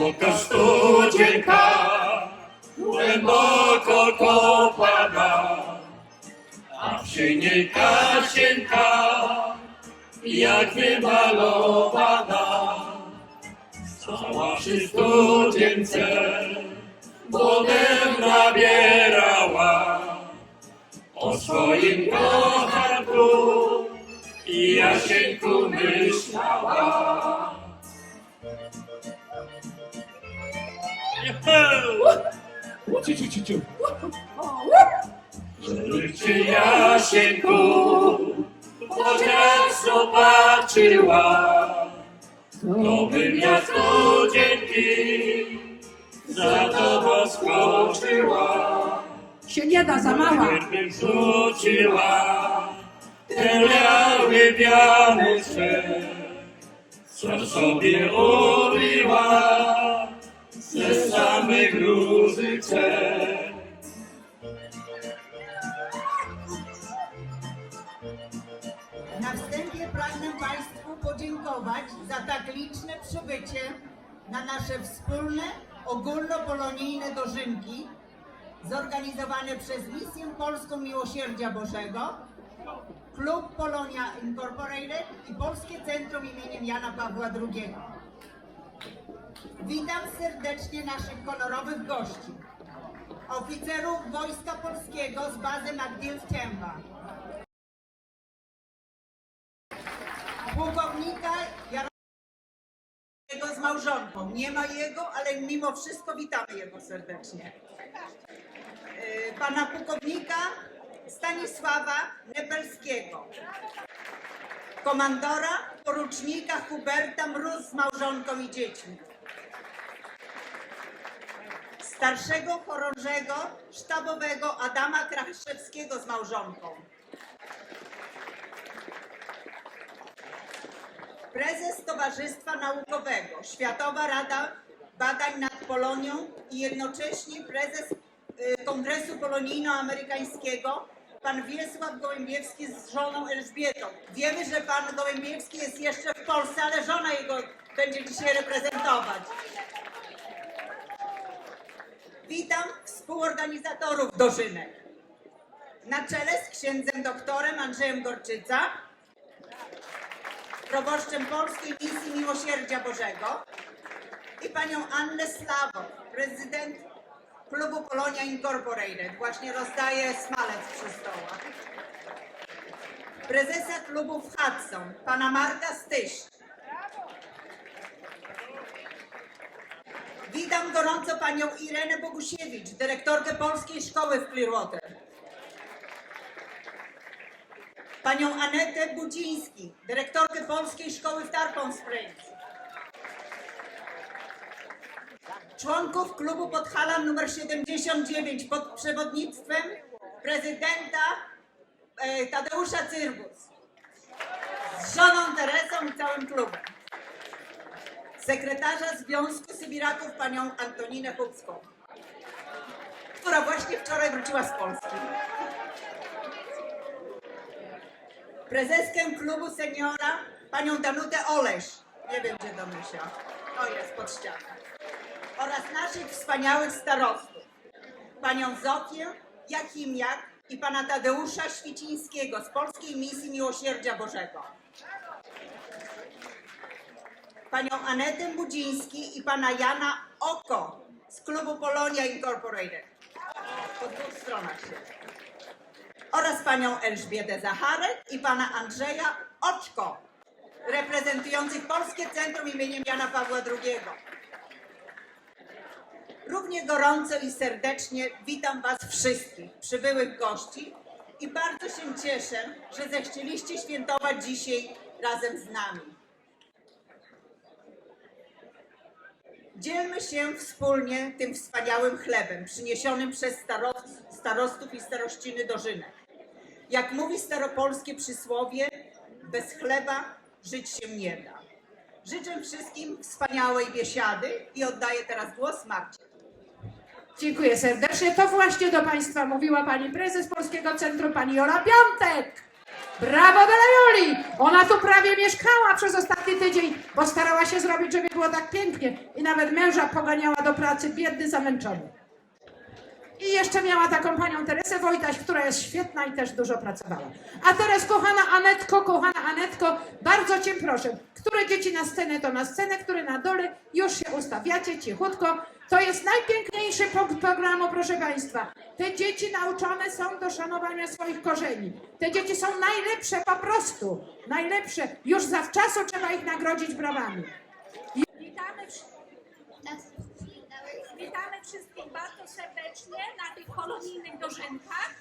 Bo studzienka głęboko kopada, a przy niej Kasienka jak wymalowana. Cała przy studzience wodę nabierała o swoim kochanku i Jasieńku myślała. Ciu, ciu, ciu, ciu. Czy Jasieńku zobaczyła, to bym ja studzienki za tobą skoczyła. Się nie da, za mała. Gdybym rzuciła ten biały wianuszek, co sobie ubiła ze samych różyczek. Na wstępie pragnę Państwu podziękować za tak liczne przybycie na nasze wspólne, ogólnopolonijne dożynki zorganizowane przez Misję Polską Miłosierdzia Bożego, Klub Polonia Incorporated i Polskie Centrum imieniem Jana Pawła II. Witam serdecznie naszych honorowych gości, oficerów Wojska Polskiego z bazy Cięba, pułkownika Jarosława z małżonką. Nie ma jego, ale mimo wszystko witamy jego serdecznie. Yy, Pana pułkownika Stanisława Nebelskiego. Komandora porucznika Huberta Mróz z małżonką i dziećmi. Starszego chorążego sztabowego Adama Kraszewskiego z małżonką. Prezes Towarzystwa Naukowego, Światowa Rada Badań nad Polonią i jednocześnie prezes y, Kongresu Polonijno-Amerykańskiego, pan Wiesław Gołębiewski z żoną Elżbietą. Wiemy, że pan Gołębiewski jest jeszcze w Polsce, ale żona jego będzie dzisiaj reprezentować. Witam współorganizatorów dożynek. Na czele z księdzem doktorem Andrzejem Gorczyca, proboszczem Polskiej Misji Miłosierdzia Bożego i panią Annę Slawo, prezydent klubu Polonia Incorporated. Właśnie rozdaje smalec przy stołach. Prezesa klubu w Hudson, pana Marka Styś. Witam gorąco panią Irenę Bogusiewicz, dyrektorkę Polskiej Szkoły w Clearwater. panią Anetę Budziński, dyrektorkę Polskiej Szkoły w Tarpon Springs, członków klubu Podhalan nr 79 pod przewodnictwem prezydenta e, Tadeusza Cyrbus z żoną Teresą i całym klubem, sekretarza Związku Sybiraków panią Antoninę Chubską, która właśnie wczoraj wróciła z Polski prezeskę klubu seniora, panią Danutę Olesz. Nie wiem, gdzie Danusia. O, jest pod ścianą. Oraz naszych wspaniałych starostów. Panią Zofię Jakimiak i pana Tadeusza Świcińskiego z Polskiej Misji Miłosierdzia Bożego. Panią Anetę Budziński i pana Jana Oko z klubu Polonia Incorporated. Po dwóch stronach się oraz panią Elżbietę Zacharek i pana Andrzeja Oczko, reprezentujących Polskie Centrum imieniem Jana Pawła II. Równie gorąco i serdecznie witam was wszystkich, przybyłych gości i bardzo się cieszę, że zechcieliście świętować dzisiaj razem z nami. Dzielmy się wspólnie tym wspaniałym chlebem przyniesionym przez starost- starostów i starościny dożynek. Jak mówi staropolskie przysłowie, bez chleba żyć się nie da. Życzę wszystkim wspaniałej biesiady i oddaję teraz głos Marcie. Dziękuję serdecznie. To właśnie do Państwa mówiła Pani Prezes Polskiego Centrum, Pani Jola Piątek. Brawo dla Joli! Ona tu prawie mieszkała przez ostatni tydzień, bo starała się zrobić, żeby było tak pięknie. I nawet męża poganiała do pracy, biedny, zamęczony. I jeszcze miała taką panią Teresę Wojtaś, która jest świetna i też dużo pracowała. A teraz, kochana Anetko, kochana Anetko, bardzo Cię proszę, które dzieci na scenę, to na scenę, które na dole, już się ustawiacie cichutko. To jest najpiękniejszy punkt programu, proszę Państwa. Te dzieci nauczone są do szanowania swoich korzeni. Te dzieci są najlepsze po prostu. Najlepsze. Już zawczasu trzeba ich nagrodzić brawami. Witamy, wsz- witamy wszystkich na tych kolonijnych dożynkach.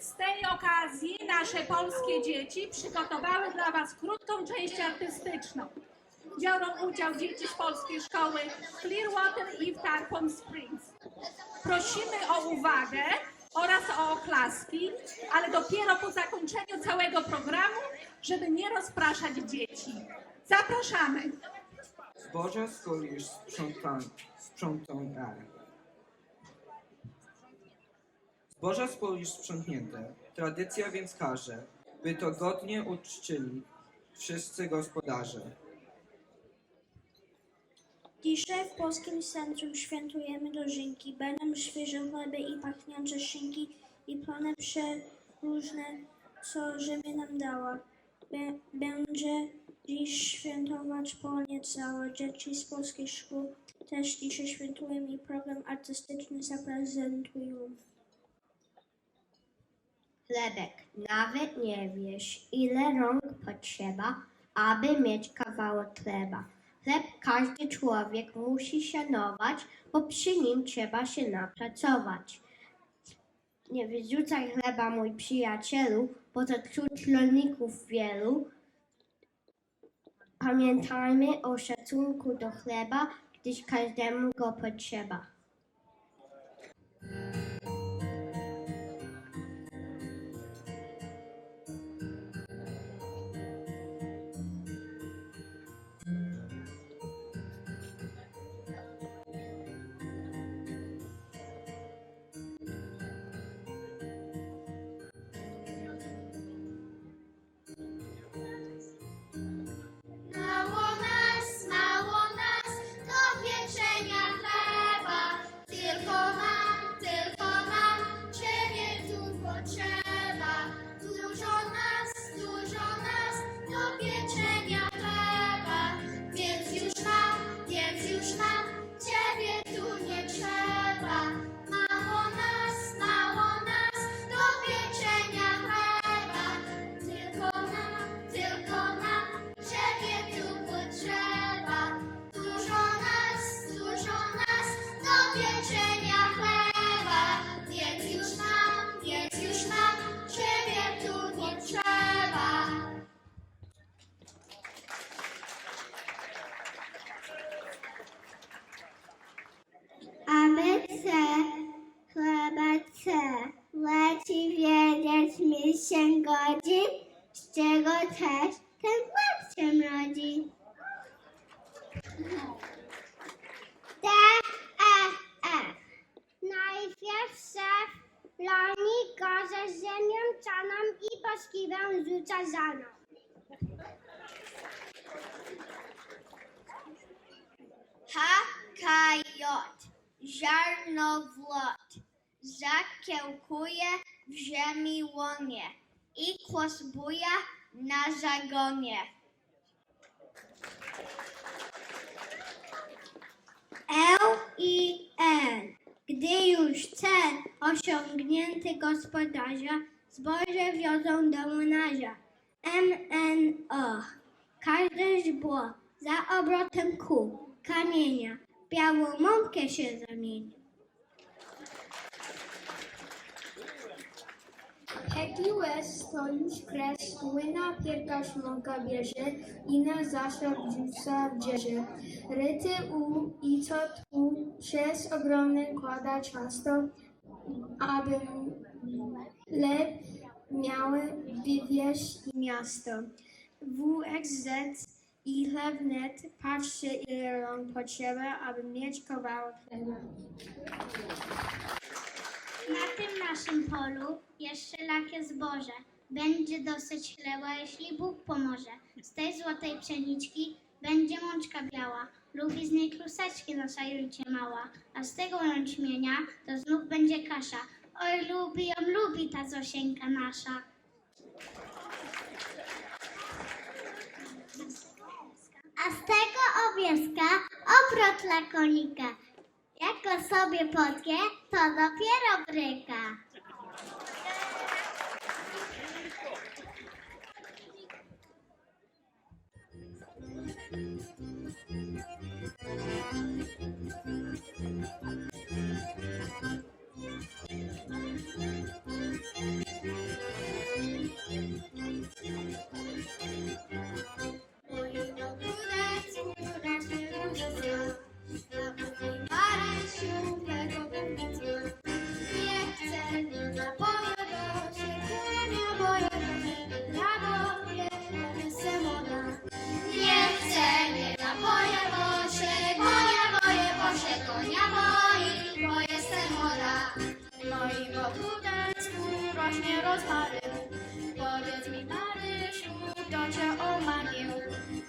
Z tej okazji nasze polskie dzieci przygotowały dla Was krótką część artystyczną. Biorą udział dzieci z polskiej szkoły Clearwater i w Tarpon Springs. Prosimy o uwagę oraz o oklaski, ale dopiero po zakończeniu całego programu, żeby nie rozpraszać dzieci. Zapraszamy. Zboża skoro już sprzątane. Zboża skoro już sprzątnięte, tradycja więc każe, by to godnie uczczyli wszyscy gospodarze. Dzisiaj w Polskim Centrum świętujemy dożynki. Będą świeże chleby i pachniące szynki i plony przeróżne, co Ziemia nam dała. Bę- Będzie dziś świętować Polonię całe. Dzieci z polskich szkół też dzisiaj świętują i program artystyczny zaprezentują. Chlebek, nawet nie wiesz, ile rąk potrzeba, aby mieć kawałek chleba. Chleb każdy człowiek musi szanować, bo przy nim trzeba się napracować. Nie wyrzucaj chleba, mój przyjacielu, bo to trud rolników wielu. Pamiętajmy o szacunku do chleba, gdyż każdemu go potrzeba. Loni go ze ziemią czaną i poskiwę rzuca zaną. H, K, J. Ziarnowłot. Zakiełkuje w ziemi łonie i kłosbuje na zagonie. Osiągnięty gospodarza, zboże wiozą do młynarza. M, N, O. Każde źdźbło za obrotem kół, kamienia, białą mąkę się zamieni. Jaki łez to już kres, łyna pierś mąka bierze i na zasób rzuca w dzieże. Ryty u i co tu przez ogromny kłada ciasto, aby chleb miały wywieźć miasto. WXZ i chlebnet, patrzcie ile rąk potrzeba, aby mieć kawałek chleba. Na tym naszym polu jeszcze lakie zboże, będzie dosyć chleba, jeśli Bóg pomoże. Z tej złotej pszeniczki będzie mączka biała, lubi z niej kluseczki nasajujcie mała, a z tego jęczmienia to znów będzie kasza. Oj, lubi ją, lubi ta Zosieńka nasza. A z tego obieska obrot konika. Jak go sobie potkie, to dopiero bryka. Cię omamił?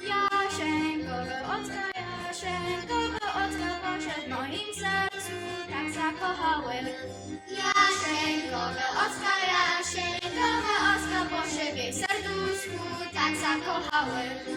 Jasienkowy ocka, Jasienkowy ocka, bo się w moim sercu tak zakochałem. Jasienkowy ocka, Jasienkowy ocka, bo się w jej serduszku tak zakochałem.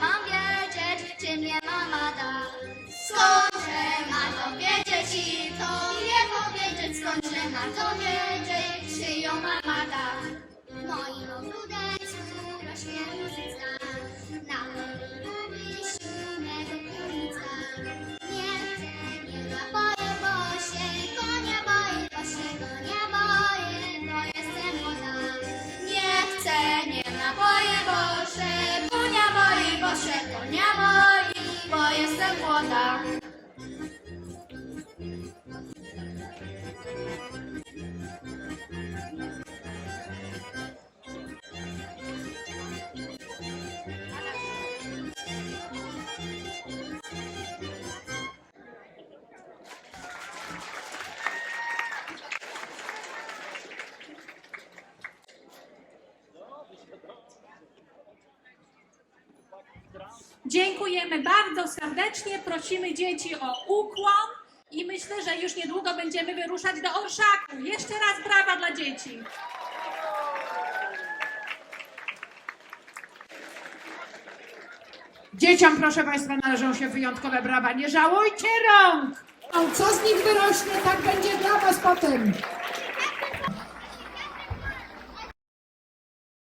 Mam wiedzieć, czy mnie mama da? Skądże mam to wiedzieć i tobie powiedzieć, skądże mam to wiedzieć, czy ją mama da? W moim ogródeczku rośnie Dziękujemy bardzo serdecznie, prosimy dzieci o ukłon i myślę, że już niedługo będziemy wyruszać do orszaku. Jeszcze raz brawa dla dzieci. Dzieciom, proszę Państwa, należą się wyjątkowe brawa. Nie żałujcie rąk! A co z nich wyrośnie, tak będzie dla Was potem.